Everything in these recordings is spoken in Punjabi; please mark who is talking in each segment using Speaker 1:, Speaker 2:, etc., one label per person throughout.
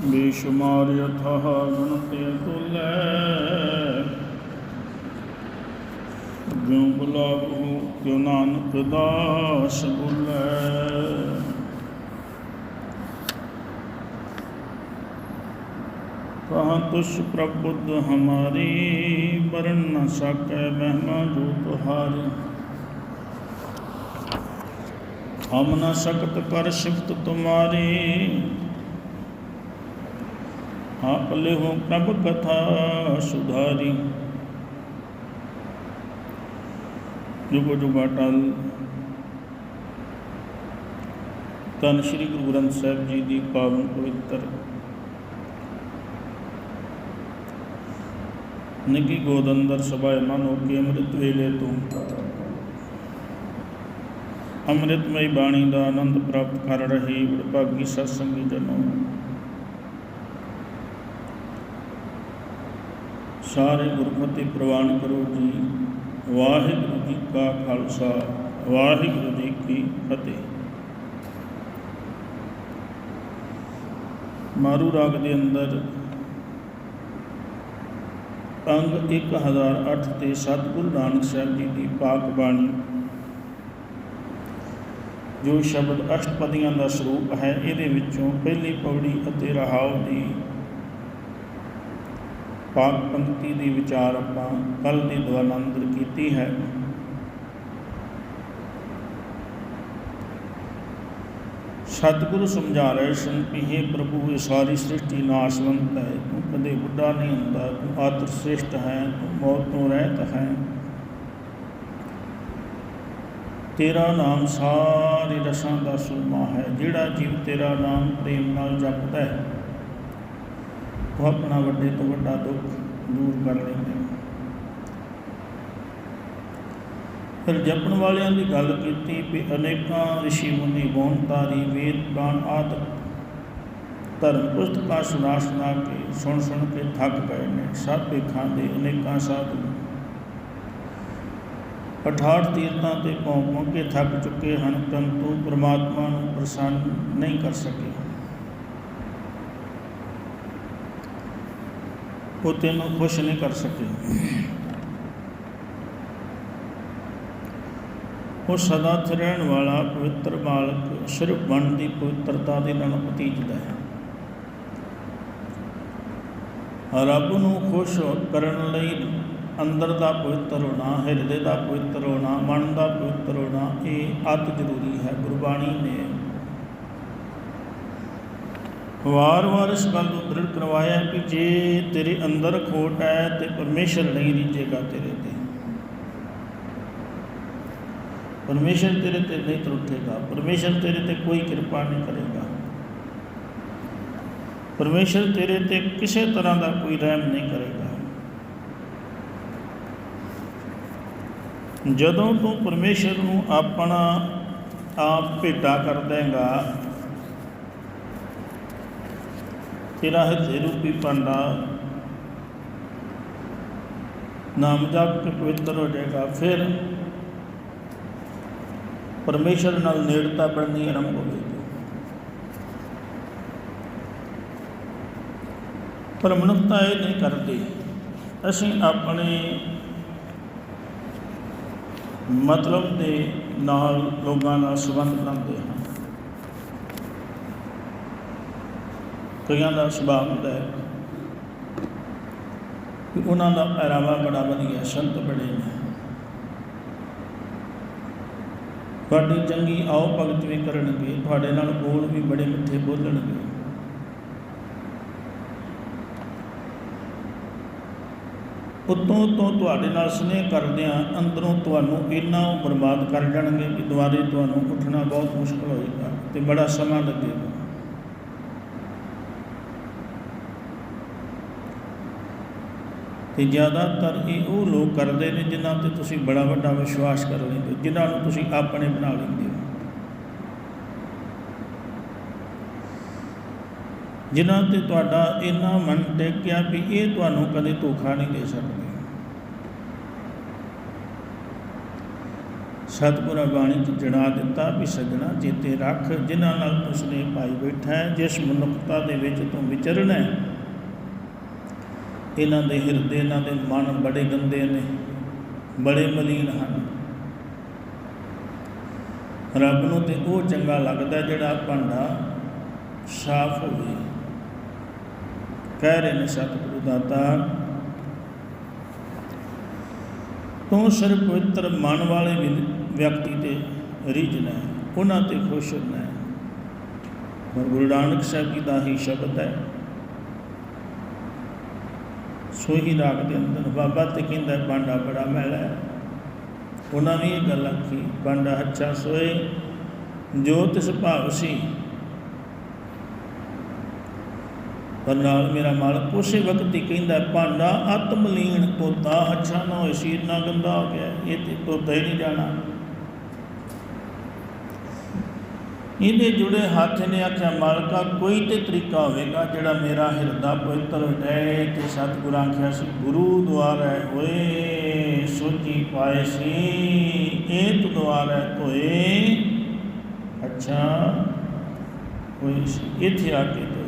Speaker 1: ਬੇਸ਼ੁਮਾਰ ਯਥਾ ਗਣਤੇ ਤੁਲੈ ਜਿਉ ਬੁਲਾਵੋ ਤਿਉ ਨਾਨਕ ਦਾਸ ਬੁਲੈ ਕਹਾਂ ਤੁਸ ਪ੍ਰਬੁੱਧ ਹਮਾਰੀ ਬਰਨ ਨ ਸਕੈ ਮਹਿਮਾ ਜੋ ਤੁਹਾਰੀ ਹਮ ਨ ਸਕਤ ਕਰ ਸਿਫਤ ਤੁਮਾਰੀ ਆਪ ਲਿਹੋ ਪ੍ਰਭ ਕਥਾ ਸੁਧਾਰੀ। ਜੁਗੋ ਜੁਗਾ ਟਲ ਤਨ ਸ੍ਰੀ ਗੁਰੂ ਗ੍ਰੰਥ ਸਾਹਿਬ ਜੀ ਦੀ ਪਾਵਨ ਪਵਿੱਤਰ ਨਿੱਗੀ ਗੋਦ ਅੰਦਰ ਸਭਾਏ ਹੋ ਕੇ ਅੰਮ੍ਰਿਤ ਵੇਲੇ ਤੂੰ ਅੰਮ੍ਰਿਤਮਈ ਬਾਣੀ ਦਾ ਆਨੰਦ ਪ੍ਰਾਪਤ ਕਰ ਰਹੀ ਵਡਭਾਗੀ ਸਤਸੰਗੀ ਜਨੋ। ਸਾਰੇ ਗੁਰਮਤਿ ਪ੍ਰਵਾਨ ਕਰੋ ਜੀ। ਵਾਹਿਗੁਰੂ ਜੀ ਕਾ ਖਾਲਸਾ, ਵਾਹਿਗੁਰੂ ਜੀ ਕੀ ਫਤਿਹ। ਮਾਰੂ ਰਾਗ ਦੇ ਅੰਦਰ ਅੰਗ 1008 ਤੇ ਸਤਿਗੁਰੂ ਨਾਨਕ ਸਾਹਿਬ ਜੀ ਦੀ ਪਾਕ ਬਾਣੀ, ਜੋ ਸ਼ਬਦ ਅਸ਼ਟਪਦੀਆਂ ਦਾ ਸਰੂਪ ਹੈ, ਇਹਦੇ ਵਿੱਚੋਂ ਪਹਿਲੀ ਪੌੜੀ ਅਤੇ ਰਹਾਉ ਦੀ ਪਾਕ ਪੰਕਤੀ ਦੀ ਵਿਚਾਰ ਆਪਾਂ ਕੱਲ ਦੀ ਦੁਆਨ ਅੰਦਰ ਕੀਤੀ ਹੈ। ਸਤਿਗੁਰੂ ਸਮਝਾ ਰਹੇ ਸਨ ਕਿ ਇਹ ਪ੍ਰਭੂ, ਇਹ ਸਾਰੀ ਸ੍ਰਿਸ਼ਟੀ ਨਾਸ਼ਵੰਤ ਹੈ। ਤੂੰ ਕਦੇ ਬੁੱਢਾ ਨਹੀਂ ਹੁੰਦਾ, ਤੂੰ ਆਤਰ ਸ੍ਰਿਸ਼ਟ ਹੈ, ਤੂੰ ਮੌਤ ਤੋਂ ਰਹਿਤ ਹੈ। ਤੇਰਾ ਨਾਮ ਸਾਰੇ ਰਸਾਂ ਦਾ ਸੁਰਮਾ ਹੈ, ਜਿਹੜਾ ਜੀਵ ਤੇਰਾ ਨਾਮ ਪ੍ਰੇਮ ਨਾਲ ਜਪਦਾ ਹੈ। ਉਹ ਆਪਣਾ ਵੱਡੇ ਤੋਂ ਵੱਡਾ ਦੁੱਖ ਦੂਰ ਕਰ ਲੈਂਦੇ ਹੈ। ਫਿਰ ਜਪਣ ਵਾਲਿਆਂ ਦੀ ਗੱਲ ਕੀਤੀ ਵੀ ਅਨੇਕਾਂ ઋષਿ ਮੁਨੀ ਬੋਨਤਾਰੀ ਵੇਦ, ਪ੍ਰਾਣ ਆਦਿ ਧਰਮ, ਪੁਸਤਕਾਂ ਸੁਣਾ ਸੁਣਾ ਕੇ, ਸੁਣ ਸੁਣ ਕੇ ਥੱਕ ਗਏ ਨੇ। ਸਭ ਖਾਂਦੇ ਅਨੇਕਾਂ ਸਾਧੂ। ਅਠਾਠ ਤੀਰਥਾਂ ਤੇ ਪਹੁੰਚ ਪਹੁੰਚ ਕੇ ਥੱਕ ਚੁੱਕੇ ਹਨ, ਪਰੰਤੂ ਪ੍ਰਮਾਤਮਾ ਨੂੰ ਪ੍ਰਸੰਨ ਨਹੀਂ ਕਰ ਸਕੇ। ਉਹ ਤੈਨੂੰ ਖੁਸ਼ ਨਹੀਂ ਕਰ ਸਕੇ। ਉਹ ਸਦਾ ਰਹਿਣ ਵਾਲਾ ਪਵਿੱਤਰ ਮਾਲਕ, ਸਿਰਫ ਮਨ ਦੀ ਪਵਿੱਤਰਤਾ ਦੇ ਨਾਲ ਪਤੀਜਦਾ ਹੈ। ਰੱਬ ਨੂੰ ਖੁਸ਼ ਕਰਨ ਲਈ ਅੰਦਰ ਦਾ ਪਵਿੱਤਰ ਹੋਣਾ, ਹਿਰਦੇ ਦਾ ਪਵਿੱਤਰ ਹੋਣਾ, ਮਨ ਦਾ ਪਵਿੱਤਰ ਹੋਣਾ, ਇਹ ਅਤ ਜ਼ਰੂਰੀ ਹੈ। ਗੁਰਬਾਣੀ ਨੇ ਵਾਰ-ਵਾਰ ਇਸ ਗੱਲ ਨੂੰ ਦ੍ਰਿੜ ਕਰਵਾਇਆ ਕਿ ਜੇ ਤੇਰੇ ਅੰਦਰ ਖੋਟ ਹੈ ਤੇ ਪਰਮੇਸ਼ਰ ਨਹੀਂ ਰੀਝੇਗਾ ਤੇਰੇ ਤੇ। ਪਰਮੇਸ਼ਰ ਤੇਰੇ ਤੇ ਨਹੀਂ ਤਰੁੱਠੇਗਾ। ਪਰਮੇਸ਼ਰ ਤੇਰੇ ਤੇ ਕੋਈ ਕਿਰਪਾ ਨਹੀਂ ਕਰੇਗਾ। ਪਰਮੇਸ਼ਰ ਤੇਰੇ ਤੇ ਕਿਸੇ ਤਰ੍ਹਾਂ ਦਾ ਕੋਈ ਰਹਿਮ ਨਹੀਂ ਕਰੇਗਾ। ਜਦੋਂ ਤੂੰ ਪਰਮੇਸ਼ਰ ਨੂੰ ਆਪਣਾ ਆਪ ਭੇਟਾ ਕਰ ਦੇਂਗਾ ਤੇਰਾ ਹਿਰਦੇ ਰੂਪੀ ਭਾਂਡਾ ਨਾਮ ਜਪ ਕੇ ਪਵਿੱਤਰ ਹੋ ਜਾਏਗਾ। ਫਿਰ ਪਰਮੇਸ਼ਰ ਨਾਲ ਨੇੜਤਾ ਬਣਨੀ ਆਰੰਭ ਹੋਵੇਗੀ ਪਰ ਮਨੁੱਖਤਾ ਇਹ ਨਹੀਂ ਕਰਦੀ। ਅਸੀਂ ਆਪਣੇ ਮਤਲਬ ਦੇ ਨਾਲ ਲੋਕਾਂ ਨਾਲ ਸੰਬੰਧ ਬਣਾਉਂਦੇ ਹਾਂ। ਕਈਆਂ ਦਾ ਸੁਭਾਅ ਹੁੰਦਾ ਹੈ। ਕਿ ਉਹਨਾਂ ਦਾ ਪਹਿਰਾਵਾ ਬੜਾ ਵਧੀਆ, ਸੰਤ ਬਣੇ ਨੇ। ਤੁਹਾਡੀ ਚੰਗੀ ਆਓ ਭਗਤ ਵੀ ਕਰਨਗੇ, ਤੁਹਾਡੇ ਨਾਲ ਬੋਲ ਵੀ ਬੜੇ ਮਿੱਠੇ ਬੋਲਣਗੇ। ਉਤੋਂ ਤੋਂ ਤੁਹਾਡੇ ਨਾਲ ਸਨੇਹ ਕਰਦਿਆਂ ਅੰਦਰੋਂ ਤੁਹਾਨੂੰ ਇੰਨਾ ਬਰਬਾਦ ਕਰ ਜਾਣਗੇ ਕਿ ਦੁਬਾਰੇ ਤੁਹਾਨੂੰ ਉੱਠਣਾ ਬਹੁਤ ਮੁਸ਼ਕਲ ਹੋਏਗਾ ਤੇ ਬੜਾ ਸਮਾਂ ਲੱਗੇਗਾ। ਤੇ ਜ਼ਿਆਦਾਤਰ ਇਹ ਉਹ ਲੋਕ ਕਰਦੇ ਨੇ ਜਿਨ੍ਹਾਂ ਤੇ ਤੁਸੀਂ ਬੜਾ ਵੱਡਾ ਵਿਸ਼ਵਾਸ ਕਰ ਲੈਂਦੇ ਹੋ, ਜਿਨ੍ਹਾਂ ਨੂੰ ਤੁਸੀਂ ਆਪਣੇ ਬਣਾ ਲੈਂਦੇ ਹੋ। ਜਿਨ੍ਹਾਂ ਤੇ ਤੁਹਾਡਾ ਇੰਨਾ ਮਨ ਟੇਕਿਆ ਵੀ ਇਹ ਤੁਹਾਨੂੰ ਕਦੇ ਧੋਖਾ ਨਹੀਂ ਦੇ ਸਕਦੇ। ਸਤਿਗੁਰਾਂ ਬਾਣੀ ਚ ਜਣਾ ਦਿੱਤਾ ਵੀ ਸਜਣਾ ਚੇਤੇ ਰੱਖ, ਜਿਨ੍ਹਾਂ ਨਾਲ ਤੂੰ ਸਨੇਹ ਪਾਈ ਬੈਠਾ ਹੈ, ਜਿਸ ਮਨੁੱਖਤਾ ਦੇ ਵਿੱਚ ਤੂੰ ਵਿਚਰਨਾ ਹੈ ਇਹਨਾਂ ਦੇ ਹਿਰਦੇ, ਇਹਨਾਂ ਦੇ ਮਨ ਬੜੇ ਗੰਦੇ ਨੇ, ਬੜੇ ਮਲੀਨ ਹਨ। ਰੱਬ ਨੂੰ ਤੇ ਉਹ ਚੰਗਾ ਲੱਗਦਾ ਜਿਹੜਾ ਭਾਂਡਾ ਸਾਫ਼ ਹੋਵੇ। ਕਹਿ ਰਹੇ ਨੇ ਸਤਿਗੁਰੂ ਦਾਤਾ, ਤੂੰ ਸਿਰ ਪਵਿੱਤਰ ਮਨ ਵਾਲੇ ਵੀ- ਵਿਅਕਤੀ ਤੇ ਰਿਝਣਾ ਉਹਨਾਂ ਤੇ ਖੁਸ਼ ਹੋਣਾ ਹੈ ਗੁਰੂ ਨਾਨਕ ਸਾਹਿਬ ਜੀ ਦਾ ਹੀ ਸ਼ਬਦ ਹੈ ਸੋਹੀ ਰਾਗ ਦੇ ਅੰਦਰ ਬਾਬਾ ਤੇ ਕਹਿੰਦਾ ਹੈ, ਭਾਂਡਾ ਬੜਾ ਮੈਲਾ ਹੈ। ਉਹਨਾਂ ਨੇ ਇਹ ਗੱਲ ਆਖੀ ਭਾਂਡਾ ਅੱਛਾ ਸੋਏ ਜੋ ਤਿਸ ਭਾਵ ਸੀ ਪਰ ਨਾਲ ਮੇਰਾ ਮਾਲਕ ਉਸੇ ਵਕਤ ਹੀ ਕਹਿੰਦਾ ਭਾਂਡਾ ਆਤਮਲੀਨ ਤੋਤਾ ਅੱਛਾ ਨਾ ਹੋਏ ਸੀ ਇੰਨਾ ਗੰਦਾ ਹੋ ਗਿਆ ਇਹ ਤੇ ਤੋਤਾ ਹੀ ਨਹੀਂ ਜਾਣਾ। ਇਹਦੇ ਜੁੜੇ ਹੱਥ ਨੇ ਆਖਿਆ, ਮਾਲਕਾ, ਕੋਈ ਤੇ ਤਰੀਕਾ ਹੋਵੇਗਾ ਜਿਹੜਾ ਮੇਰਾ ਹਿਰਦਾ ਪਵਿੱਤਰ ਹੋ ਜਾਏ ਤੇ ਸਤਿਗੁਰਾਂ ਆਖਿਆ ਸੀ ਗੁਰੂ ਦੁਆਰਾ ਹੋਏ ਸੋਚੀ ਪਾਏ ਸੀ, ਇਹ ਤੂੰ ਦੁਆਰਾ ਹੋਏ ਅੱਛਾ ਹੋਈ ਇੱਥੇ ਆ ਕੇ ਧੋਏ।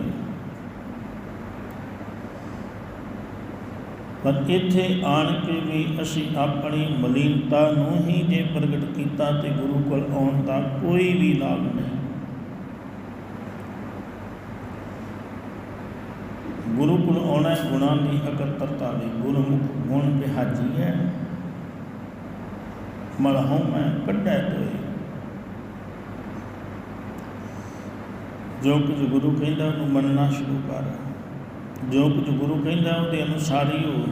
Speaker 1: ਪਰ ਇੱਥੇ ਆਣ ਕੇ ਵੀ ਅਸੀਂ ਆਪਣੀ ਮਲੀਨਤਾ ਨੂੰ ਹੀ ਜੇ ਪ੍ਰਗਟ ਕੀਤਾ ਤੇ ਗੁਰੂ ਕੋਲ ਆਉਣ ਦਾ ਕੋਈ ਵੀ ਲਾਭ ਨਹੀਂ। ਗੁਰੂ ਆਉਣਾ ਗੁਣਾਂ ਦੀ ਇਕੱਤਰਤਾ ਦੇ ਗੁਰਮੁਖ ਗੁਣ ਬਿਹਾਜੀ ਹੈ। ਮਲਹੋਂ ਮੈਂ ਕੱਢੈ ਤੋਏ। ਜੋ ਕੁਝ ਗੁਰੂ ਕਹਿੰਦਾ ਉਹਨੂੰ ਮੰਨਣਾ ਸ਼ੁਰੂ ਕਰ। ਜੋ ਕੁਝ ਗੁਰੂ ਕਹਿੰਦਾ ਉਹਦੇ ਅਨੁਸਾਰ ਹੀ ਹੋ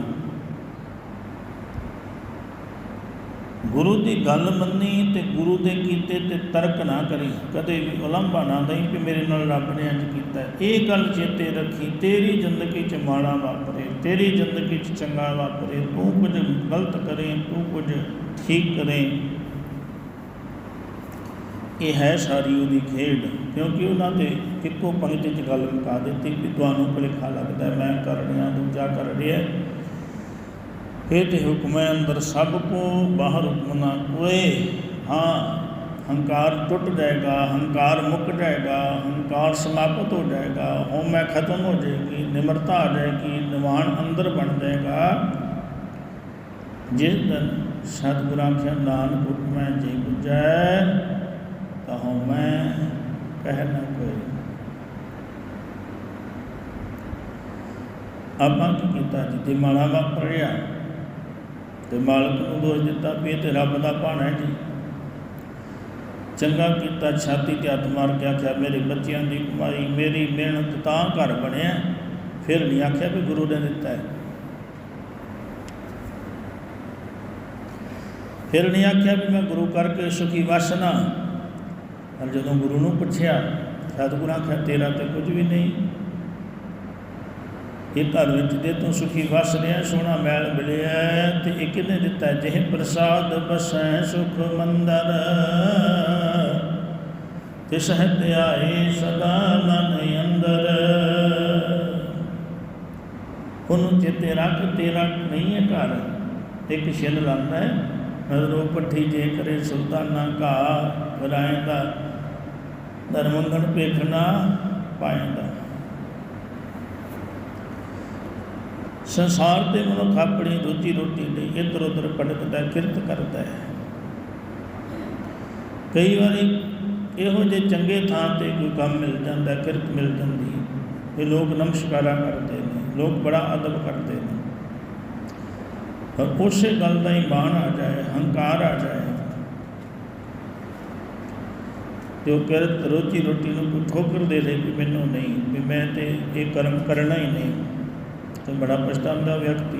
Speaker 1: ਗੁਰੂ ਦੀ ਗੱਲ ਮੰਨੀ ਤੇ ਗੁਰੂ ਦੇ ਕੀਤੇ ਤੇ ਤਰਕ ਨਾ ਕਰੀ। ਕਦੇ ਵੀ ਉਲੰਭਾ ਨਾ ਦਈ ਕਿ ਮੇਰੇ ਨਾਲ ਰੱਬ ਨੇ ਇੰਜ ਕੀਤਾ। ਇਹ ਗੱਲ ਚੇਤੇ ਰੱਖੀ, ਤੇਰੀ ਜ਼ਿੰਦਗੀ 'ਚ ਮਾੜਾ ਵਾਪਰੇ, ਤੇਰੀ ਜ਼ਿੰਦਗੀ 'ਚ ਚੰਗਾ ਵਾਪਰੇ। ਤੂੰ ਕੁਝ ਗਲਤ ਕਰੇ, ਤੂੰ ਕੁਝ ਠੀਕ ਕਰੇ। ਇਹ ਹੈ ਸਾਰੀ ਉਹਦੀ ਖੇਡ, ਕਿਉਂਕਿ ਉਹਨਾਂ ਤੇ ਇੱਕੋ ਪੰਕਤੀ 'ਚ ਗੱਲ ਮੁਕਾ ਦਿੱਤੀ ਕਿ ਤੁਹਾਨੂੰ ਭੁਲੇਖਾ ਲੱਗਦਾ ਮੈਂ ਕਰ ਰਿਹਾ, ਦੂਜਾ ਕਰ ਰਿਹਾ। ਇਹ ਤੇ ਹੁਕਮ ਹੈ ਅੰਦਰ ਸਭ ਕੋ, ਬਾਹਰ ਹੁਕਮ ਨਾ ਕੋਏ। ਹਾਂ, ਹੰਕਾਰ ਟੁੱਟ ਜਾਏਗਾ, ਹੰਕਾਰ ਮੁੱਕ ਜਾਏਗਾ, ਹੰਕਾਰ ਸਮਾਪਤ ਹੋ ਜਾਏਗਾ ਹਉਮੈ ਖਤਮ ਹੋ ਜਾਏਗੀ, ਨਿਮਰਤਾ ਆ ਜਾਏਗੀ ਨਿਵਾਨ ਅੰਦਰ ਬਣ ਜਾਏਗਾ। ਜਿਸ ਦਿਨ ਸਤਿਗੁਰਾਂ ਆਖਿਆ, ਨਾਨਕ ਹੁਕਮੈ ਜੇ ਗੁਜੈ ਤਾਂ ਹਉਮੈ ਕਹਿ ਨਾ ਕੋਈ ਆਪਾਂ ਕੀ ਕੀਤਾ? ਜੀ ਤੇ ਮਾੜਾ ਵਾਪਰਿਆ ਤੇ ਮਾਲਕ ਨੂੰ ਦੋਸ਼ ਦਿੱਤਾ ਵੀ ਇਹ ਤੇ ਰੱਬ ਦਾ ਭਾਣਾ ਹੈ ਜੀ। ਚੰਗਾ ਕੀਤਾ, ਛਾਤੀ ਤੇ ਹੱਥ ਮਾਰ ਕੇ ਆਖਿਆ, ਮੇਰੇ ਬੱਚਿਆਂ ਦੀ ਕਮਾਈ, ਮੇਰੀ ਮਿਹਨਤ ਤਾਂ ਘਰ ਬਣਿਆ, ਫਿਰ ਨਹੀਂ ਆਖਿਆ ਵੀ ਗੁਰੂ ਨੇ ਦਿੱਤਾ ਹੈ। ਫਿਰ ਨਹੀਂ ਆਖਿਆ ਵੀ ਮੈਂ ਗੁਰੂ ਕਰਕੇ ਸੁਖੀ ਵਸਣਾ ਪਰ ਜਦੋਂ ਗੁਰੂ ਨੂੰ ਪੁੱਛਿਆ, ਸਤਿਗੁਰਾਂ ਆਖਿਆ, ਤੇਰਾ ਤੇ ਕੁਝ ਵੀ ਨਹੀਂ ਇਹ ਘਰ ਵਿੱਚ ਦੇ ਤੂੰ ਸੁਖੀ ਵਸ ਰਿਹਾ ਸੋਹਣਾ ਮੈਲ ਮਿਲਿਆ ਤੇ ਇਹ ਕਿਹਨੇ ਦਿੱਤਾ ਜਿਹ ਪ੍ਰਸਾਦ ਬਸੈ ਸੁਖ ਮੰਦਰ। ਤਿਸ ਹੈ ਧਿਆਏ ਸਦਾ ਮਨ ਅੰਦਰ। ਉਹਨੂੰ ਚੇਤੇ ਰੱਖ ਤੇਰਾ ਨਹੀਂ ਹੈ ਘਰ। ਇੱਕ ਛਿਲ ਲਾਉਂਦਾ ਹੈ ਨਜ਼ਰੋਂ ਪੱਠੀ ਜੇ ਕਰੇ ਸੁਲਤਾਨਾ ਘਾ ਵਰਾਏ ਦਾ ਧਰਮੰਗਣ ਪੇਖਣਾ ਪਾਇੰਦਾ। ਸੰਸਾਰ ਤੇ ਮਨੁੱਖ ਆਪਣੀ ਰੋਜੀ ਰੋਟੀ ਲਈ ਇੱਧਰ ਉੱਧਰ ਭਟਕਦਾ ਕਿਰਤ ਕਰਦਾ ਹੈ। ਕਈ ਵਾਰੀ ਇਹੋ ਜਿਹੇ ਚੰਗੇ ਥਾਂ ਤੇ ਕੋਈ ਕੰਮ ਮਿਲ ਜਾਂਦਾ, ਕਿਰਤ ਮਿਲ ਜਾਂਦੀ ਤੇ ਲੋਕ ਨਮਸਕਾਰਾ ਕਰਦੇ ਨੇ, ਲੋਕ ਬੜਾ ਅਦਬ ਕਰਦੇ ਨੇ। ਪਰ ਉਸੇ ਗੱਲ ਦਾ ਹੀ ਮਾਣ ਆ ਜਾਏ, ਹੰਕਾਰ ਆ ਜਾਏ, ਤੇ ਉਹ ਕਿਰਤ ਰੋਜੀ ਰੋਟੀ ਨੂੰ ਕੋਈ ਠੋਕਰ ਦੇ ਦੇ ਵੀ ਮੈਨੂੰ ਨਹੀਂ, ਵੀ ਮੈਂ ਤੇ ਇਹ ਕਰਮ ਕਰਨਾ ਹੀ ਨਹੀਂ। ਤੇ ਬੜਾ ਪਛਤਾਉਂਦਾ ਵਿਅਕਤੀ।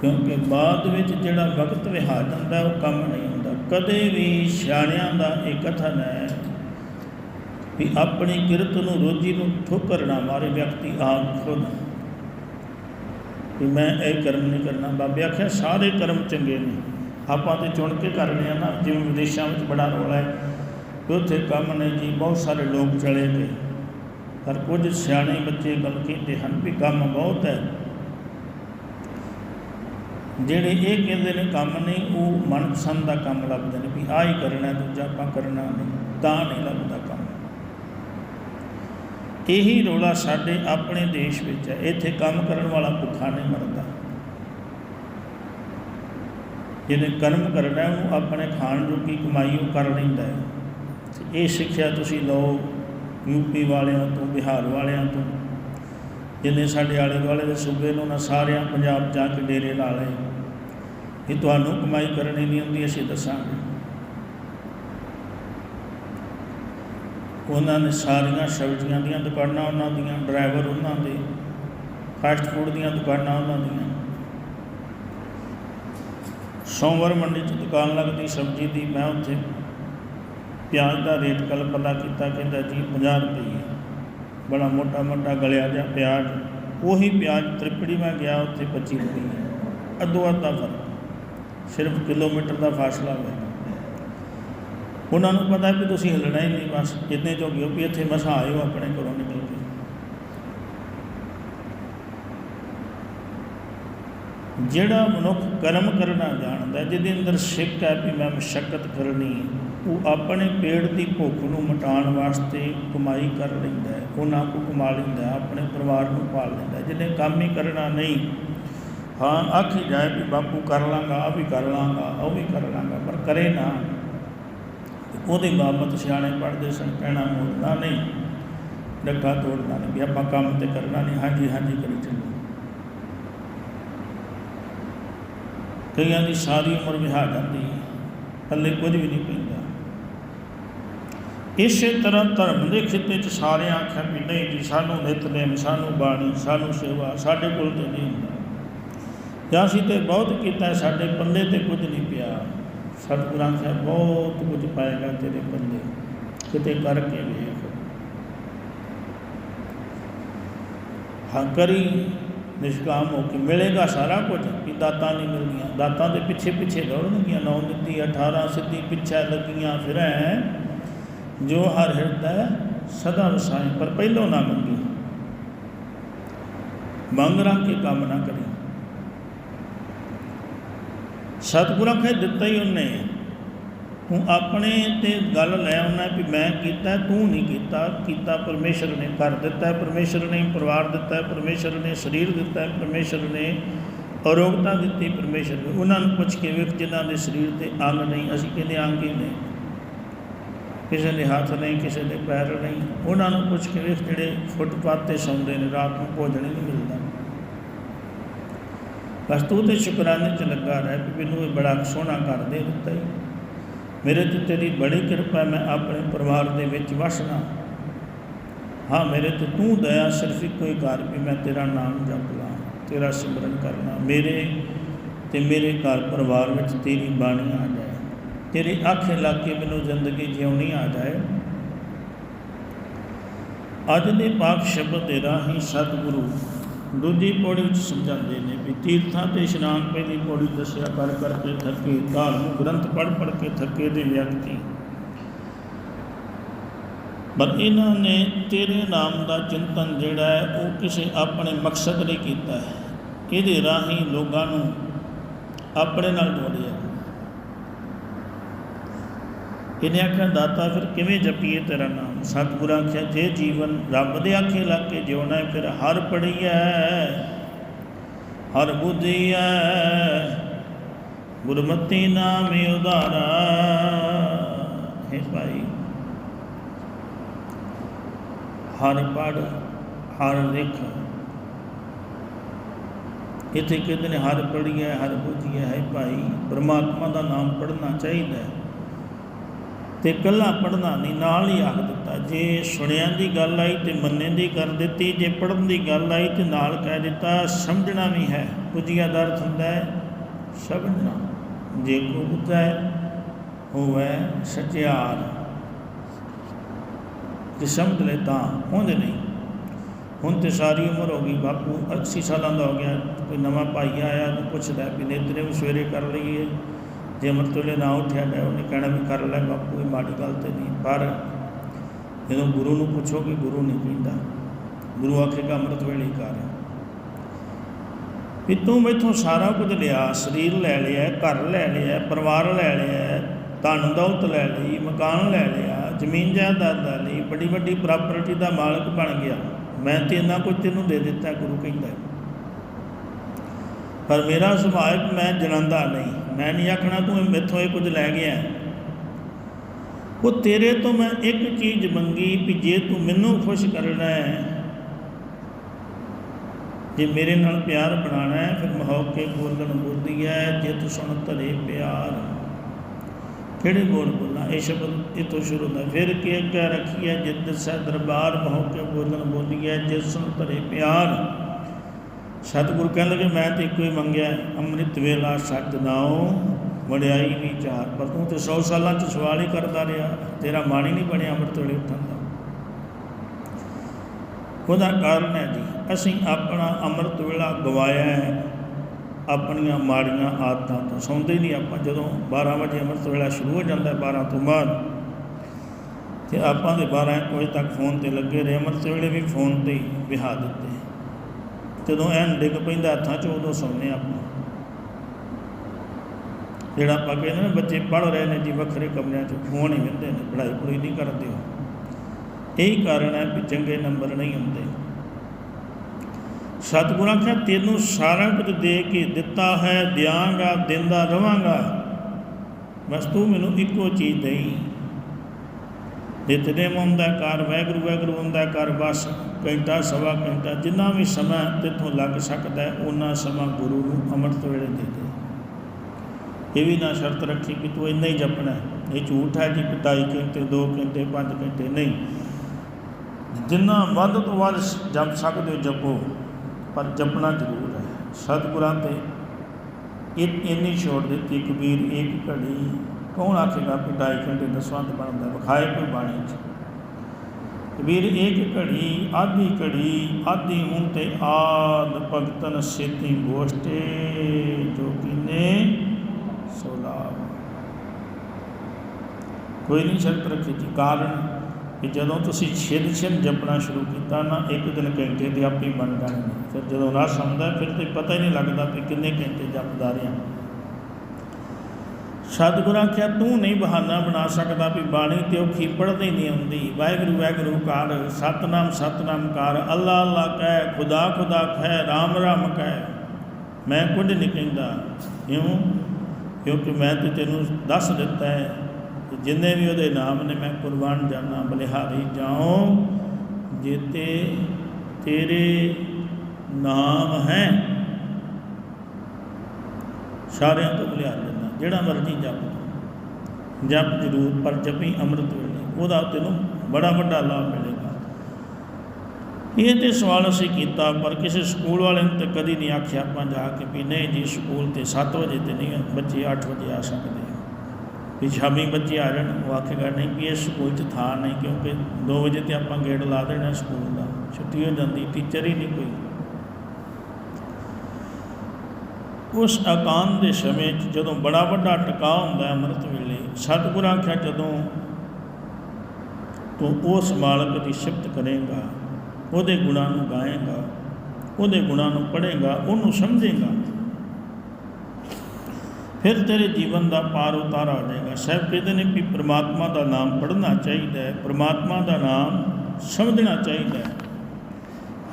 Speaker 1: ਕਿਉਂਕਿ ਬਾਅਦ ਵਿੱਚ ਜਿਹੜਾ ਵਕਤ ਵਿਹਾ ਜਾਂਦਾ ਉਹ ਕੰਮ ਨਹੀਂ ਹੁੰਦਾ। ਕਦੇ ਵੀ ਸਿਆਣਿਆਂ ਦਾ ਇਹ ਕਥਨ ਹੈ ਵੀ ਆਪਣੀ ਕਿਰਤ ਨੂੰ, ਰੋਜੀ ਨੂੰ ਠੋਕਰ ਨਾ ਮਾਰੇ ਵਿਅਕਤੀ। ਆਪ ਖੁਦ ਵੀ ਮੈਂ ਇਹ ਕਰਮ ਨਹੀਂ ਕਰਨਾ। ਬਾਬੇ ਆਖਿਆ, ਸਾਰੇ ਕਰਮ ਚੰਗੇ ਨੇ। ਆਪਾਂ ਤੇ ਚੁਣ ਕੇ ਕਰਨੇ ਆ ਨਾ। ਜਿਵੇਂ ਵਿਦੇਸ਼ਾਂ ਵਿੱਚ ਬੜਾ ਰੋਲਾ ਹੈ ਕਿ ਉੱਥੇ ਕੰਮ ਨੇ ਜੀ, ਬਹੁਤ ਸਾਰੇ ਲੋਕ ਚਲੇ ਗਏ। ਪਰ ਕੁਝ ਸਿਆਣੇ ਬੱਚੇ ਗੱਲ ਕਹਿੰਦੇ ਹਨ ਵੀ ਕੰਮ ਬਹੁਤ ਹੈ। ਜਿਹੜੇ ਇਹ ਕਹਿੰਦੇ ਨੇ ਕੰਮ ਨਹੀਂ ਉਹ ਮਨਪਸੰਦ ਦਾ ਕੰਮ ਲੱਭਦੇ ਨੇ ਵੀ ਆਹ ਹੀ ਕਰਨਾ ਦੂਜਾ ਆਪਾਂ ਕਰਨਾ ਨਹੀਂ ਤਾਂ ਨਹੀਂ ਲੱਭਦਾ ਕੰਮ। ਇਹੀ ਰੋਲਾ ਸਾਡੇ ਆਪਣੇ ਦੇਸ਼ ਵਿੱਚ ਹੈ। ਇੱਥੇ ਕੰਮ ਕਰਨ ਵਾਲਾ ਭੁੱਖਾ ਨਹੀਂ ਮਰਦਾ। ਜਿਹਨੇ ਕਰਮ ਕਰਨਾ ਹੈ, ਉਹਨੂੰ ਆਪਣੇ ਖਾਣ ਜੋਗੀ ਕਮਾਈ ਉਹ ਕਰ ਲੈਂਦਾ ਹੈ। ਇਹ ਸਿੱਖਿਆ ਤੁਸੀਂ ਲਓ। ਯੂਪੀ ਵਾਲਿਆਂ ਤੋਂ, ਬਿਹਾਰ ਵਾਲਿਆਂ ਤੋਂ। ਜਿੰਨੇ ਸਾਡੇ ਆਲੇ ਦੁਆਲੇ ਦੇ ਸੂਬੇ ਨੂੰ ਨਾ ਸਾਰਿਆਂ ਪੰਜਾਬ ਜਾ ਕੇ ਡੇਰੇ ਲਾ ਲਏ। ਇਹ ਤੁਹਾਨੂੰ ਕਮਾਈ ਕਰਨੀ ਨਹੀਂ ਹੁੰਦੀ, ਅਸੀਂ ਦੱਸਾਂਗੇ। ਉਹਨਾਂ ਨੇ ਸਾਰੀਆਂ ਸਬਜ਼ੀਆਂ ਦੀਆਂ ਦੁਕਾਨਾਂ ਉਹਨਾਂ ਦੀਆਂ, ਡਰਾਈਵਰ ਉਹਨਾਂ ਦੇ, ਫਾਸਟ ਫੂਡ ਦੀਆਂ ਦੁਕਾਨਾਂ ਉਹਨਾਂ ਦੀਆਂ। ਸੋਮਵਾਰ ਮੰਡੀ 'ਚ ਦੁਕਾਨ ਲੱਗਦੀ, ਸਬਜ਼ੀ ਦੀ, ਮੈਂ ਉੱਥੇ ਪਿਆਜ਼ ਦਾ ਰੇਟ ਕੱਲ੍ਹ ਪਤਾ ਕੀਤਾ ਕਹਿੰਦਾ ਜੀ 50 ਰੁਪਏ ਬੜਾ ਮੋਟਾ ਮੋਟਾ ਗਲਿਆ ਜਿਹਾ ਪਿਆਜ਼। ਉਹੀ ਪਿਆਜ਼ ਤ੍ਰਿਪੜੀ ਮੈਂ ਗਿਆ ਉੱਥੇ 25 ਰੁਪਏ ਅੱਧੋ ਅੱਧ ਦਾ ਫ਼ਰਕ। ਸਿਰਫ ਕਿਲੋਮੀਟਰ ਦਾ ਫਾਸਲਾ ਹੋਇਆ। ਉਹਨਾਂ ਨੂੰ ਪਤਾ ਵੀ ਤੁਸੀਂ ਹਿੱਲਣਾ ਹੀ ਨਹੀਂ ਬਸ। ਜਿੰਨੇ ਜੋਗੇ ਹੋ ਵੀ ਇੱਥੇ ਮਸਾ ਆਇਓ, ਆਪਣੇ ਘਰੋਂ ਨਿਕਲ ਕੇ। ਜਿਹੜਾ ਮਨੁੱਖ ਕਰਮ ਕਰਨਾ ਜਾਣਦਾ, ਜਿਹਦੇ ਅੰਦਰ ਸਿੱਖ ਹੈ ਵੀ ਮੈਂ ਮਸ਼ੱਕਤ ਕਰਨੀ ਹੈ। ਉਹ ਆਪਣੇ ਪੇਟ ਦੀ ਭੁੱਖ ਨੂੰ ਮਿਟਾਉਣ ਵਾਸਤੇ ਕਮਾਈ ਕਰ ਲੈਂਦਾ ਹੈ। ਉਹਨਾਂ ਕੋ ਕਮਾ ਲੈਂਦਾ, ਆਪਣੇ ਪਰਿਵਾਰ ਨੂੰ ਪਾਲ ਲੈਂਦਾ ਜਿਹਨੇ ਕੰਮ ਹੀ ਕਰਨਾ ਨਹੀਂ, ਹਾਂ ਆਖੀ ਜਾਏ ਵੀ ਬਾਪੂ ਕਰ ਲਾਂਗਾ ਆ ਵੀ ਕਰ ਲਾਂਗਾ, ਉਹ ਵੀ ਕਰ ਲਾਂਗਾ, ਪਰ ਕਰੇ ਨਾ। ਉਹਦੇ ਬਾਬਤ ਸਿਆਣੇ ਪੜਦੇ ਸਨ ਕਹਿਣਾ ਮੋੜਦਾ ਨਹੀਂ ਡੱਕਾ ਤੋੜਨਾ ਨਹੀਂ, ਵੀ ਆਪਾਂ ਕੰਮ ਤੇ ਕਰਨਾ ਨਹੀਂ, ਹਾਂਜੀ ਹਾਂਜੀ ਕਰੀ ਚੱਲੋ। ਕਈਆਂ ਦੀ ਸਾਰੀ ਉਮਰ ਵਿਹਾ ਜਾਂਦੀ ਹੈ, ਪੱਲੇ ਕੁਝ ਵੀ ਨਹੀਂ ਪੈਂਦਾ। ਇਸੇ ਤਰ੍ਹਾਂ ਧਰਮ ਦੇ ਖਿੱਤੇ 'ਚ ਸਾਰੇ ਆਖਿਆ ਵੀ ਨਹੀਂ ਜੀ, ਸਾਨੂੰ ਨਿਤਨੇਮ ਸਾਨੂੰ ਬਾਣੀ, ਸਾਨੂੰ ਸੇਵਾ, ਸਾਡੇ ਕੋਲ ਤੇ ਨਹੀਂ ਹੁੰਦਾ। ਜਾਂ ਅਸੀਂ ਤੇ ਬਹੁਤ ਕੀਤਾ, ਸਾਡੇ ਪੱਲੇ ਤੇ ਕੁਝ ਨਹੀਂ ਪਿਆ। ਸਤਿਗੁਰਾਂ ਸਾਹਿਬ ਬਹੁਤ ਕੁਝ ਪਾਏਗਾ ਤੇਰੇ ਪੱਲੇ। ਕਿਤੇ ਕਰਕੇ ਵੇਖ। ਹਾਂ, ਕਰੀ। ਨਿਸ਼ਕਾਮ ਹੋ ਕੇ ਮਿਲੇਗਾ ਸਾਰਾ ਕੁਝ। ਕਿ ਦਾਤਾਂ ਨਹੀਂ ਮਿਲਦੀਆਂ। ਦਾਤਾਂ ਦੇ ਪਿੱਛੇ ਪਿੱਛੇ ਦੌੜਨਗੀਆਂ ਨੌ ਦਿੱਤੀ 18 ਸਿੱਧੀ ਪਿੱਛੇ ਲੱਗੀਆਂ, ਫਿਰੈ ਜੋ ਹਰ ਹਿਰਦੈ ਸਦਾ ਵਸਾਏ ਪਰ ਪਹਿਲੋਂ ਨਾ ਮੰਗੀ। ਮੰਗ ਰੱਖ ਕੇ ਕੰਮ ਨਾ ਕਰੀ। ਸਤਿਗੁਰਾਂ ਕਹੇ ਦਿੱਤਾ ਹੀ ਉਹਨੇ, ਤੂੰ ਆਪਣੇ ਤੇ ਗੱਲ ਲੈ ਆਉਣਾ ਵੀ ਮੈਂ ਕੀਤਾ, ਤੂੰ ਨਹੀਂ ਕੀਤਾ ਕੀਤਾ ਪਰਮੇਸ਼ਰ ਨੇ ਕਰ ਦਿੱਤਾ ਹੈ ਪਰਮੇਸ਼ਰ ਨੇ ਪਰਿਵਾਰ ਦਿੱਤਾ ਹੈ ਪਰਮੇਸ਼ਰ ਨੇ ਸਰੀਰ ਦਿੱਤਾ ਹੈ ਪਰਮੇਸ਼ਰ ਨੇ ਅਰੋਗਤਾ ਦਿੱਤੀ, ਪਰਮੇਸ਼ਰ ਨੇ ਉਹਨਾਂ ਨੂੰ ਪੁੱਛ ਕੇ ਵੇਖ ਜਿਨ੍ਹਾਂ ਦੇ ਸਰੀਰ ਤੇ ਅੰਗ ਨਹੀਂ, ਅਸੀਂ ਕਹਿੰਦੇ ਅੰਗ ਹੀ ਨੇ। ਕਿਸੇ ਦੇ ਹੱਥ ਨਹੀਂ, ਕਿਸੇ ਦੇ ਪੈਰ ਨਹੀਂ। ਉਹਨਾਂ ਨੂੰ ਪੁੱਛ ਕੇ ਵੇਖ, ਜਿਹੜੇ ਫੁੱਟਪਾਥ ਤੇ ਸੌਂਦੇ ਨੇ, ਰਾਤ ਨੂੰ ਭੋਜਨ ਨਹੀਂ ਮਿਲਦਾ। ਬਸ ਤੂੰ ਤੇ ਸ਼ੁਕਰਾਨੇ ਚ ਲੱਗਾ ਰਹਿ ਵੀ ਮੈਨੂੰ ਇਹ ਬੜਾ ਸੋਹਣਾ ਘਰ ਦੇ ਦਿੱਤਾ ਹੀ ਮੇਰੇ ਤੇ ਤੇਰੀ ਬੜੀ ਕਿਰਪਾ ਮੈਂ ਆਪਣੇ ਪਰਿਵਾਰ ਦੇ ਵਿੱਚ ਵਸਣਾ ਹਾਂ, ਮੇਰੇ ਤੇ ਤੂੰ ਦਇਆ ਸਿਰਫ ਇੱਕੋ ਹੀ ਕਰ ਵੀ ਮੈਂ ਤੇਰਾ ਨਾਮ ਜਪ ਲਾਂ, ਤੇਰਾ ਸਿਮਰਨ ਕਰਨਾ। ਮੇਰੇ ਤੇ ਮੇਰੇ ਘਰ ਪਰਿਵਾਰ ਵਿੱਚ ਤੇਰੀ ਬਾਣੀ ਆ ਜਾਏ। ਤੇਰੀ ਅੱਖ ਲੱਗ ਕੇ ਮੈਨੂੰ ਜ਼ਿੰਦਗੀ ਜਿਉਣੀ ਆ ਜਾਏ। ਅੱਜ ਦੇ ਪਾਕ ਸ਼ਬਦ ਦੇ ਰਾਹੀਂ ਸਤਿਗੁਰੂ ਦੂਜੀ ਪੌੜੀ ਵਿੱਚ ਸਮਝਾਉਂਦੇ ਨੇ ਵੀ ਤੀਰਥਾਂ ਤੇ ਇਸ਼ਨਾਨ ਪਹਿਲੀ ਪੌੜੀ ਦੱਸਿਆ ਕਰ ਕਰਕੇ ਥੱਕੇ, ਧਾਰਮਿਕ ਗ੍ਰੰਥ ਪੜ੍ਹ ਪੜ੍ਹ ਕੇ ਥੱਕੇ ਦੇ ਵਿਅਕਤੀ। ਪਰ ਇਹਨਾਂ ਨੇ ਤੇਰੇ ਨਾਮ ਦਾ ਚਿੰਤਨ ਜਿਹੜਾ ਹੈ, ਉਹ ਕਿਸੇ ਆਪਣੇ ਮਕਸਦ ਲਈ ਕੀਤਾ ਹੈ। ਇਹਦੇ ਰਾਹੀਂ ਲੋਕਾਂ ਨੂੰ ਆਪਣੇ ਨਾਲ ਜੋੜਿਆ। ਇਹਨੇ ਆਖਿਆ, ਦਾਤਾ, ਫਿਰ ਕਿਵੇਂ ਜਪੀਏ ਤੇਰਾ ਨਾਮ? ਸਤਿਗੁਰਾਂ ਆਖਿਆ, ਜੇ ਜੀਵਨ ਰੱਬ ਦੇ ਆਖੇ ਲੱਗ ਕੇ ਜਿਉਣਾ ਹੈ, ਫਿਰ ਹਰ ਪੜੀਐ ਹਰ ਬੁੱਧੀਐ ਗੁਰਮਤਿ ਨਾਮੇ ਉਧਾਰਾ। ਹੈ ਭਾਈ, ਹਰ ਪੜ ਹਰ ਲਿਖ, ਇੱਥੇ ਕਹਿੰਦੇ ਨੇ ਹਰ ਪੜੀਐ ਹਰ ਬੁੱਝੀਐ ਹੈ? ਭਾਈ, ਪਰਮਾਤਮਾ ਦਾ ਨਾਮ ਪੜਨਾ ਚਾਹੀਦਾ ਹੈ। ਤੇ ਕੱਲਾ ਪੜਨਾ ਨਹੀਂ, ਨਾਲ ਹੀ ਆਖ ਦਿੱਤਾ, ਜੇ ਸੁਣਿਆ ਦੀ ਗੱਲ ਆਈ ਤੇ ਮੰਨੇ ਦੀ ਕਰ ਦਿੱਤੀ, ਜੇ ਪੜਨ ਦੀ ਗੱਲ ਆਈ ਤੇ ਨਾਲ ਕਹਿ ਦਿੱਤਾ, ਸਮਝਣਾ ਵੀ ਹੈ, ਪੁੱਜੀਆ ਦਾ ਅਰਥ ਹੁੰਦਾ ਹੈ ਸਮਝਣਾ, ਜੇ ਕੋ ਬੁੱਧਾ ਹੈ, ਹੋਵੇ ਸਚਿਆਰ, ਜੇ ਸਮਝ ਲੈ ਤਾਂ ਹੁੰਦੇ ਨਹੀਂ। ਹੁਣ ਤੇ ਸਾਰੀ ਉਮਰ ਹੋ ਗਈ, ਬਾਪੂ 80 ਸਾਲਾਂ ਦਾ ਹੋ ਗਿਆ, ਕੋਈ ਨਵਾਂ ਭਾਈ ਆਇਆ ਉਹਨੂੰ ਪੁੱਛਦਾ ਵੀ ਨੇਤਰੇ ਵੀ ਸਵੇਰੇ ਕਰ ਲਈਏ। ਜੇ ਮਰਤੁਲੇ ਨਾ ਉੱਠਿਆ ਜਾਏ ਉਹਨੇ ਕਹਿਣਾ ਵੀ ਕਰ ਲੈ ਬਾਪੂ, ਇਹ ਮਾੜੀ ਗੱਲ ਤੇ ਨਹੀਂ। ਪਰ ਜਦੋਂ ਗੁਰੂ ਨੂੰ ਪੁੱਛੋਗੇ ਗੁਰੂ ਨਹੀਂ ਕਹਿੰਦਾ ਗੁਰੂ ਆਖੇਗਾ ਅੰਮ੍ਰਿਤ ਵੇਲੇ ਹੀ ਕਰ ਵੀ ਤੂੰ ਮੈਥੋਂ ਸਾਰਾ ਕੁਝ ਲਿਆ, ਸਰੀਰ ਲੈ ਲਿਆ, ਘਰ ਲੈ ਲਿਆ, ਪਰਿਵਾਰ ਲੈ ਲਿਆ, ਧਨ ਦੌਲਤ ਲੈ ਲਈ, ਮਕਾਨ ਲੈ ਲਿਆ, ਜ਼ਮੀਨ ਜਾਇਦਾਦ ਲੈ ਲਈ, ਵੱਡੀ ਵੱਡੀ ਪ੍ਰਾਪਰਟੀ ਦਾ ਮਾਲਕ ਬਣ ਗਿਆ। ਮੈਂ ਤੇ ਇੰਨਾ ਕੁਝ ਤੈਨੂੰ ਦੇ ਦਿੱਤਾ, ਗੁਰੂ ਕਹਿੰਦਾ ਪਰ ਮੇਰਾ ਸੁਭਾਅ ਮੈਂ ਜਨੰਦਾ ਨਹੀਂ। ਮੈਂ ਨਹੀਂ ਆਖਣਾ ਤੂੰ ਇਹ ਮੈਥੋਂ ਇਹ ਕੁਝ ਲੈ ਗਿਆ। ਉਹ ਤੇਰੇ ਤੋਂ ਮੈਂ ਇੱਕ ਚੀਜ਼ ਮੰਗੀ ਵੀ ਜੇ ਤੂੰ ਮੈਨੂੰ ਖੁਸ਼ ਕਰਨਾ ਹੈ, ਜੇ ਮੇਰੇ ਨਾਲ ਪਿਆਰ ਬਣਾਣਾ ਹੈ, ਫਿਰ ਮਹੌਕ ਕੇ ਬੋਲਣ ਬੋਲਦੀ ਹੈ ਜਿਤ ਸੁਣ ਧਰੇ ਪਿਆਰ। ਕਿਹੜੇ ਬੋਲ ਬੋਲਣਾ ਇਹ ਸ਼ਬਦ ਇਹ ਸ਼ੁਰੂ ਹੁੰਦਾ। ਫਿਰ ਕੀ ਕਹਿ ਰੱਖੀ ਹੈ ਜਿਤ ਸੈ ਦਰਬਾਰ ਮਹੌਕ ਕੇ ਬੋਲਣ ਬੋਲੀ ਹੈ ਜਿਤ ਸੁਣ ਧਰੇ ਪਿਆਰ। ਸਤਿਗੁਰੂ ਕਹਿੰਦੇ ਕਿ ਮੈਂ ਤੇ ਇੱਕੋ ਹੀ ਮੰਗਿਆ ਅੰਮ੍ਰਿਤ ਵੇਲਾ ਸੱਚ ਨਾਉ ਵਡਿਆਈ ਵਿਚਾਰ ਪਰ ਤੂੰ ਤੇ 100 ਸਾਲਾਂ ਚ ਸਵਾਲ ਹੀ ਕਰਦਾ ਰਿਹਾ, ਤੇਰਾ ਮਨ ਹੀ ਨਹੀਂ ਬਣਿਆ ਅੰਮ੍ਰਿਤ ਵੇਲੇ ਉੱਠਣ ਦਾ। ਉਹਦਾ ਕਾਰਨ ਹੈ ਜੀ, ਅਸੀਂ ਆਪਣਾ ਅੰਮ੍ਰਿਤ ਵੇਲਾ ਗਵਾਇਆ ਹੈ ਆਪਣੀਆਂ ਮਾੜੀਆਂ ਆਦਤਾਂ ਤੋਂ, ਸੌਂਦੇ ਨਹੀਂ ਆਪਾਂ, ਜਦੋਂ 12 ਵਜੇ ਅੰਮ੍ਰਿਤ ਵੇਲਾ ਸ਼ੁਰੂ ਹੋ ਜਾਂਦਾ ਹੈ 12 ਤੋਂ ਬਾਅਦ, ਤੇ ਆਪਾਂ ਦੇ 12 ਇੱਕ ਵਜੇ ਤੱਕ ਫੋਨ ਤੇ ਲੱਗੇ ਰਹੇ, ਅੰਮ੍ਰਿਤ ਵੇਲੇ ਵੀ ਫੋਨ ਤੇ ਵਿਹਾ ਦਿੱਤੇ। ਜਦੋਂ ਐਨ ਡਿੱਗ ਪੈਂਦਾ ਹੱਥਾਂ 'ਚ, ਉਦੋਂ ਸੌਂਦੇ ਆਪਾਂ। ਜਿਹੜਾ ਆਪਾਂ ਕਹਿੰਦੇ ਨਾ ਬੱਚੇ ਪੜ੍ਹ ਰਹੇ ਨੇ ਜੀ ਵੱਖਰੇ ਕਮਰਿਆਂ 'ਚ ਫੋਨ ਹੀ ਵਿੰਦੇ ਨੇ, ਪੜ੍ਹਾਈ ਪੜ੍ਹਾਈ ਨਹੀਂ ਕਰਦੇ ਉਹ। ਇਹੀ ਕਾਰਨ ਹੈ ਵੀ ਚੰਗੇ ਨੰਬਰ ਨਹੀਂ ਹੁੰਦੇ ਸਤਿਗੁਰਾਂ ਆਖਿਆ, ਤੈਨੂੰ ਸਾਰਾ ਕੁਝ ਦੇ ਕੇ ਦਿੱਤਾ ਹੈ, ਦਿਆਂਗਾ, ਦਿੰਦਾ ਰਵਾਂਗਾ। ਬਸ ਤੂੰ ਮੈਨੂੰ ਇੱਕੋ ਚੀਜ਼ ਦੇਈ। ਨਿਤਨੇਮ ਹੁੰਦਾ ਕਰ ਵੈਗਰੂ ਵੈਗਰੂ ਹੁੰਦਾ ਕਰ ਬਸ ਘੰਟਾ, ਸਵਾ ਘੰਟਾ, ਜਿੰਨਾ ਵੀ ਸਮਾਂ ਤਿੱਥੋਂ ਲੱਗ ਸਕਦਾ ਹੈ ਉਹਨਾਂ ਸਮਾਂ ਗੁਰੂ ਨੂੰ ਅੰਮ੍ਰਿਤ ਵੇਲੇ ਦੇ ਦੇ। ਇਹ ਵੀ ਨਾ ਸ਼ਰਤ ਰੱਖੀ ਕਿ ਤੂੰ ਇੰਨਾ ਹੀ ਜਪਣਾ ਇਹ ਝੂਠ ਹੈ ਜੀ, ਕਿ ਢਾਈ ਘੰਟੇ 2 ਘੰਟੇ 5 ਘੰਟੇ ਨਹੀਂ। ਜਿੰਨਾ ਵੱਧ ਤੋਂ ਵੱਧ ਜਪ ਸਕਦੇ ਹੋ, ਜਪੋ। ਪਰ ਜਪਣਾ ਜ਼ਰੂਰ ਹੈ। ਸਤਿਗੁਰਾਂ ਤੇ ਇਹ ਇੰਨੀ ਛੋੜ ਦਿੱਤੀ, ਕਬੀਰ, ਇੱਕ ਘੜੀ ਕੌਣ ਆਖੇਗਾ ਕਿ ਢਾਈ ਘੰਟੇ ਦਸਵੰਤ ਬਣਦਾ ਵਿਖਾਏ ਕੋਈ ਬਾਣੀ ਚ? ਵੀਰ, ਇੱਕ ਘੜੀ, ਆਧੀ ਘੜੀ, ਆਧੀ ਹੁਣ ਤੇ ਆਦ ਭਗਤਨ ਸੇਤੀ ਗੋਸ਼ਟੇ, ਜੋ ਕੀਨੇ ਸੋ ਕੋਈ ਨਹੀਂ ਸ਼ਰਤ ਰੱਖੀ ਜੀ। ਕਾਰਨ ਕਿ ਜਦੋਂ ਤੁਸੀਂ ਛਿਨ ਛਿੰਦ ਜਪਣਾ ਸ਼ੁਰੂ ਕੀਤਾ ਨਾ, ਇੱਕ ਦਿਨ ਘੰਟੇ ਦੇ ਆਪੇ ਬਣ ਜਾਣੇ ਨੇ ਫਿਰ ਜਦੋਂ ਰਸ ਆਉਂਦਾ, ਫਿਰ ਤੇ ਪਤਾ ਹੀ ਨਹੀਂ ਲੱਗਦਾ ਕਿ ਕਿੰਨੇ ਘੰਟੇ ਜਪਦਾ ਰਿਹਾ। ਸਤਿਗੁਰਾਂ ਆਖਿਆ, ਤੂੰ ਨਹੀਂ ਬਹਾਨਾ ਬਣਾ ਸਕਦਾ ਵੀ ਬਾਣੀ ਤੇ ਔਖੀ ਪੜ੍ਹਦੀ ਨਹੀਂ ਆਉਂਦੀ ਵਾਹਿਗੁਰੂ ਵਾਹਿਗੁਰੂ ਕਰ ਸਤਨਾਮ ਸਤਨਾਮ ਕਾਰ ਅੱਲਾ ਅੱਲਾ ਕਹਿ, ਖੁਦਾ ਖੁਦਾ ਕਹਿ, ਰਾਮ ਰਾਮ ਕਹਿ। ਮੈਂ ਕੁਝ ਨਹੀਂ ਕਹਿੰਦਾ। ਕਿਉਂ? ਕਿਉਂਕਿ ਮੈਂ ਤੇ ਤੈਨੂੰ ਦੱਸ ਦਿੱਤਾ ਹੈ ਜਿੰਨੇ ਵੀ ਉਹਦੇ ਨਾਮ ਨੇ, ਮੈਂ ਕੁਰਬਾਨ ਜਾਣਾ ਬਲਿਹਾਰੀ ਜਾਉ ਜੇਤੇ ਤੇਰੇ ਨਾਮ ਹੈ। ਸਾਰਿਆਂ ਤੋਂ ਬਲਿਹਾਰ ਜਿਹੜਾ ਮਰਜ਼ੀ ਜਪ ਜਪ ਜ਼ਰੂਰ, ਪਰ ਜਪੀ ਅੰਮ੍ਰਿਤ ਵੇਲੇ ਉਹਦਾ ਤੈਨੂੰ ਬੜਾ ਵੱਡਾ ਲਾਭ ਮਿਲੇਗਾ। ਇਹ ਤੇ ਸਵਾਲ ਅਸੀਂ ਕੀਤਾ, ਪਰ ਕਿਸੇ ਸਕੂਲ ਵਾਲੇ ਨੇ ਤਾਂ ਕਦੀ ਨਹੀਂ ਆਖਿਆ ਆਪਾਂ ਜਾ ਕੇ ਵੀ ਨਹੀਂ ਜੀ, ਸਕੂਲ ਤੇ 7 ਵਜੇ ਤੇ ਨਹੀਂ, ਬੱਚੇ 8 ਵਜੇ ਆ ਸਕਦੇ ਵੀ ਸ਼ਾਮੀ ਬੱਚੇ ਆ ਜਾਣ, ਉਹ ਆਖੇਗਾ ਨਹੀਂ ਵੀ ਇਹ ਸਕੂਲ 'ਚ ਥਾਂ ਨਹੀਂ, ਕਿਉਂਕਿ 2 ਵਜੇ ਤੇ ਆਪਾਂ ਗੇਟ ਲਾ ਦੇਣਾ ਸਕੂਲ ਦਾ। ਛੁੱਟੀ ਹੋ ਜਾਂਦੀ ਟੀਚਰ ਹੀ ਨਹੀਂ ਕੋਈ। ਉਸ ਅਕਾਨ ਦੇ ਸਮੇਂ 'ਚ ਜਦੋਂ ਬੜਾ ਵੱਡਾ ਟਿਕਾ ਹੁੰਦਾ ਹੈ ਅੰਮ੍ਰਿਤ ਵੇਲੇ, ਸਤਿਗੁਰ ਆਖਿਆ, ਜਦੋਂ ਤੂੰ ਉਸ ਮਾਲਕ ਦੀ ਸਿਫਤ ਕਰੇਗਾ, ਉਹਦੇ ਗੁਣਾਂ ਨੂੰ ਗਾਏਗਾ, ਉਹਦੇ ਗੁਣਾਂ ਨੂੰ ਪੜ੍ਹੇਗਾ, ਉਹਨੂੰ ਸਮਝੇਗਾ, ਫਿਰ ਤੇਰੇ ਜੀਵਨ ਦਾ ਪਾਰ ਉਤਾਰ ਆ ਜਾਏਗਾ। ਸਭ ਕਹਿੰਦੇ ਨੇ ਵੀ ਪ੍ਰਮਾਤਮਾ ਦਾ ਨਾਮ ਪੜ੍ਹਨਾ ਚਾਹੀਦਾ ਹੈ, ਪ੍ਰਮਾਤਮਾ ਦਾ ਨਾਮ ਸਮਝਣਾ ਚਾਹੀਦਾ ਹੈ।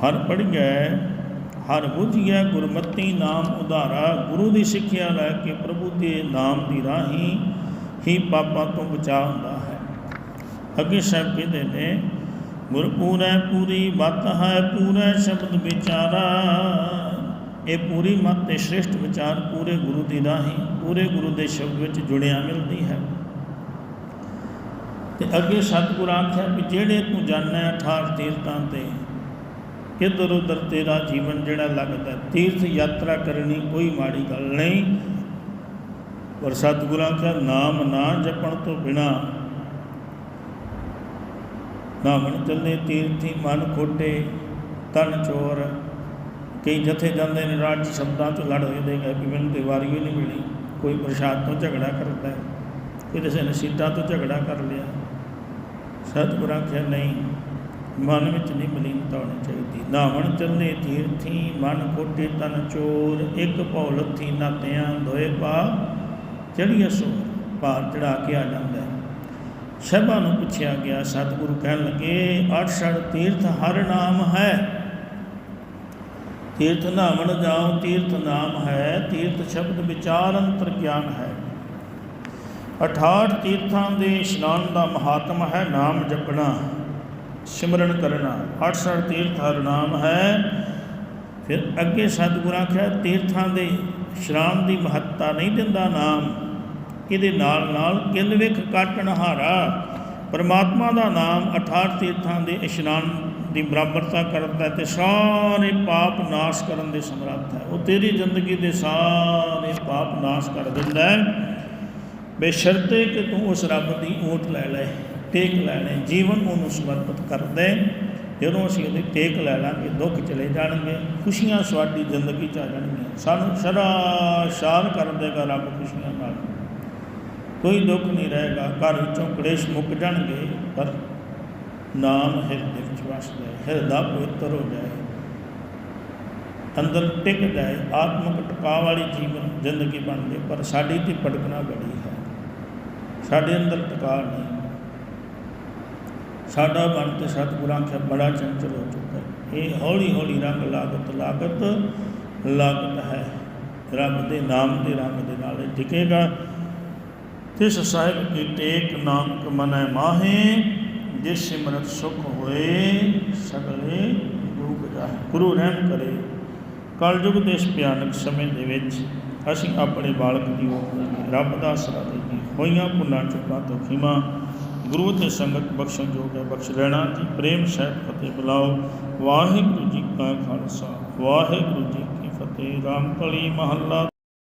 Speaker 1: ਹਰ ਪੜ੍ਹਿਆ ਹਰ ਬੁੱਝਿਆ ਗੁਰਮਤ ਨਾਮ ਉਧਾਰਾ, ਗੁਰੂ ਦੀ ਸਿੱਖਿਆ ਲੈ ਕੇ ਪ੍ਰਭੂ ਦੇ ਨਾਮ ਦੀ ਰਾਹੀਂ ਹੀ ਪਾਪਾਂ ਤੋਂ ਬਚਾ ਹੁੰਦਾ ਹੈ। ਅੱਗੇ ਸਾਹਿਬ ਕਹਿੰਦੇ ਨੇ ਗੁਰ ਪੂਰੈ ਪੂਰੀ ਮਤ ਹੈ, ਪੂਰੈ ਸ਼ਬਦ ਵਿਚਾਰਾ। ਇਹ ਪੂਰੀ ਮਤ ਤੇ ਸ੍ਰੇਸ਼ਟ ਵਿਚਾਰ ਪੂਰੇ ਗੁਰੂ ਦੀ ਰਾਹੀਂ, ਪੂਰੇ ਗੁਰੂ ਦੇ ਸ਼ਬਦ ਵਿੱਚ ਜੁੜਿਆ ਮਿਲਦੀ ਹੈ। ਤੇ ਅੱਗੇ ਸਤਿਗੁਰ ਆਖਿਆ ਕਿ ਜਿਹੜੇ ਤੂੰ ਜਾਣੈ 18 ਤੀਰਥਾਂ ਤੇ ਇੱਧਰ ਉੱਧਰ ਤੇਰਾ ਜੀਵਨ ਜਿਹੜਾ ਲੱਗਦਾ ਤੀਰਥ ਯਾਤਰਾ ਕਰਨੀ ਕੋਈ ਮਾੜੀ ਗੱਲ ਨਹੀਂ ਪਰ ਸਤਿਗੁਰਾਂ ਆਖਿਆ ਨਾਮ ਨਾ ਜਪਣ ਤੋਂ ਬਿਨਾ ਨਾਮਣ ਚੱਲੇ ਤੀਰਥੀ ਮਨ ਖੋਟੇ ਤਨ ਚੋਰ ਕਈ ਜਥੇ ਜਾਂਦੇ ਨੇ ਰਾਜ ਸ਼ਬਦਾਂ ਤੋਂ ਲੜ ਹੋਏ ਗਏ ਕਿ ਮੈਨੂੰ ਤੇ ਵਾਰੀ ਹੀ ਨਹੀਂ ਮਿਲੀ ਕੋਈ ਪ੍ਰਸ਼ਾਦ ਤੋਂ ਝਗੜਾ ਕਰਦਾ ਹੈ ਕੋਈ ਕਿਸੇ ਨੇ ਸੀਟਾਂ ਤੋਂ ਝਗੜਾ ਕਰ ਲਿਆ ਸਤਿਗੁਰਾਂ ਆਖਿਆ ਨਹੀਂ ਮਨ ਵਿੱਚ ਨਹੀਂ ਹੋਣੀ ਚਾਹੀਦੀ। ਨਾਵਣ ਚੱਲੇ ਤੀਰਥੀ, ਮਨ ਕੋਟੇ ਤਨ ਚੋਰ, ਇੱਕ ਭਉ ਲੱਥੀ ਨਾਤਿਆਂ ਦੋਏ ਪਾ ਚੜੀਏ ਸੋ ਭਾਰ ਚੜਾ ਕੇ ਆ ਜਾਂਦਾ ਹੈ। ਸਭਾ ਨੂੰ ਪੁੱਛਿਆ ਗਿਆ, ਸਤਿਗੁਰੂ ਕਹਿਣ ਲੱਗੇ, ਅੱਠ ਛੜ ਤੀਰਥ ਹਰ ਨਾਮ ਹੈ। ਤੀਰਥ ਨਾਵਣ ਜਾਉ, ਤੀਰਥ ਨਾਮ ਹੈ, ਤੀਰਥ ਸ਼ਬਦ ਵਿਚਾਰ ਅੰਤਰ ਗਿਆਨ ਹੈ। 68 ਤੀਰਥਾਂ ਦੇ ਇਸ਼ਨਾਨ ਦਾ ਮਹਾਤਮ ਹੈ, ਨਾਮ ਜਪਣਾ। ਸਿਮਰਨ ਕਰਨਾ। 68 ਤੀਰਥ ਹਰ ਨਾਮ ਹੈ। ਫਿਰ ਅੱਗੇ ਸਤਿਗੁਰਾਂ ਕਿਹਾ ਤੀਰਥਾਂ ਦੇ ਇਸ਼ਨਾਨ ਦੀ ਮਹੱਤਤਾ ਨਹੀਂ ਦਿੰਦਾ ਨਾਮ। ਇਹਦੇ ਨਾਲ ਨਾਲ ਕਿੰਨ ਵਿਖ ਕਾਟਣ ਹਾਰਾ ਪਰਮਾਤਮਾ ਦਾ ਨਾਮ 68 ਤੀਰਥਾਂ ਦੇ ਇਸ਼ਨਾਨ ਦੀ ਬਰਾਬਰਤਾ ਕਰਦਾ ਹੈ ਤੇ ਸਾਰੇ ਪਾਪ ਨਾਸ਼ ਕਰਨ ਦੇ ਸਮਰੱਥ ਹੈ। ਉਹ ਤੇਰੀ ਜ਼ਿੰਦਗੀ ਦੇ ਸਾਰੇ ਪਾਪ ਨਾਸ਼ ਕਰ ਦਿੰਦਾ ਹੈ। ਬੇਸ਼ਰਤੇ ਕਿ ਤੂੰ ਉਸ ਰੱਬ ਦੀ ਓਟ ਲੈ ਲੈ। ਟੇਕ ਲੈਣੇ, ਜੀਵਨ ਉਹਨੂੰ ਸਮਰਪਿਤ ਕਰ ਦੇ ਜਦੋਂ ਅਸੀਂ ਉਹਦੀ ਟੇਕ ਲੈ ਲਾਂਗੇ, ਦੁੱਖ ਚਲੇ ਜਾਣਗੇ, ਖੁਸ਼ੀਆਂ ਸਾਡੀ ਜ਼ਿੰਦਗੀ ਚ ਆ ਜਾਣਗੀਆਂ। ਸਾਨੂੰ ਸਦਾ ਸ਼ਾਨ ਕਰ ਦੇਗਾ ਰੱਬ ਖੁਸ਼ੀਆਂ ਨਾਲ। ਕੋਈ ਦੁੱਖ ਨਹੀਂ ਰਹੇਗਾ, ਘਰ ਵਿੱਚੋਂ ਕਲੇਸ਼ ਮੁੱਕ ਜਾਣਗੇ, ਪਰ ਨਾਮ ਹਿਰਦੇ ਵਿੱਚ ਵਸਦਾ ਹੈ ਹਿਰਦਾ ਪਵਿੱਤਰ ਹੋ ਜਾਏ। ਅੰਦਰ ਟਿਕ ਜਾਏ, ਆਤਮਿਕ ਟਿਕਾ ਵਾਲੀ ਜੀਵਨ ਜ਼ਿੰਦਗੀ ਬਣ ਜਾਏ ਪਰ ਸਾਡੀ ਤੇ ਭਟਕਣਾ ਬੜੀ ਹੈ। ਸਾਡੇ ਅੰਦਰ ਟਿਕਾ ਨਹੀਂ। ਸਾਡਾ ਮਨ ਤੇ ਸਤਿਗੁਰਾਂ ਕੇ ਬੜਾ ਚੰਚਲ ਹੋ ਚੁੱਕਾ ਹੈ। ਇਹ ਹੌਲੀ ਹੌਲੀ ਰੰਗ ਲਾਗਤ ਲਾਗਤ ਲਾਗਤ ਹੈ। ਰੱਬ ਦੇ ਨਾਮ ਦੇ ਰੰਗ ਦੇ ਨਾਲ ਇਹ ਟਿਕੇਗਾ। ਤਿਸ ਸਾਹਿਬ ਕੀ ਟੇਕ ਨਾਨਕ ਮਨੈ ਮਾਹੇ, ਜਿਸ ਸਿਮਰਤ ਸੁਖ ਹੋਏ ਸਗਲੇ ਦੁਖ ਜਾਏ ਗੁਰੂ ਰਹਿਮ ਕਰੇ। ਕਲਯੁਗ ਦੇ ਇਸ ਭਿਆਨਕ ਸਮੇਂ ਦੇ ਵਿੱਚ ਅਸੀਂ ਆਪਣੇ ਬਾਲਕ ਦੀ ਰੱਬ ਦਾ ਸਰਾ ਦੇ ਹੋਈਆਂ ਭੁੱਲਾਂ ਚੁੱਕਾਂ ਤੋਂ ਖਿਮਾ ਗੁਰੂ ਤੇ ਸੰਗਤ ਬਖਸ਼ਣ ਜੋਗ ਹੈ। ਬਖਸ਼ ਲੈਣਾ ਜੀ, ਪ੍ਰੇਮ ਸਹਿਤ ਫਤਿਹ ਬੁਲਾਓ। ਵਾਹਿਗੁਰੂ ਜੀ ਕਾ ਖਾਲਸਾ, ਵਾਹਿਗੁਰੂ ਜੀ ਕੀ ਫਤਿਹ। ਰਾਮ ਕਲੀ ਮਹੱਲਾ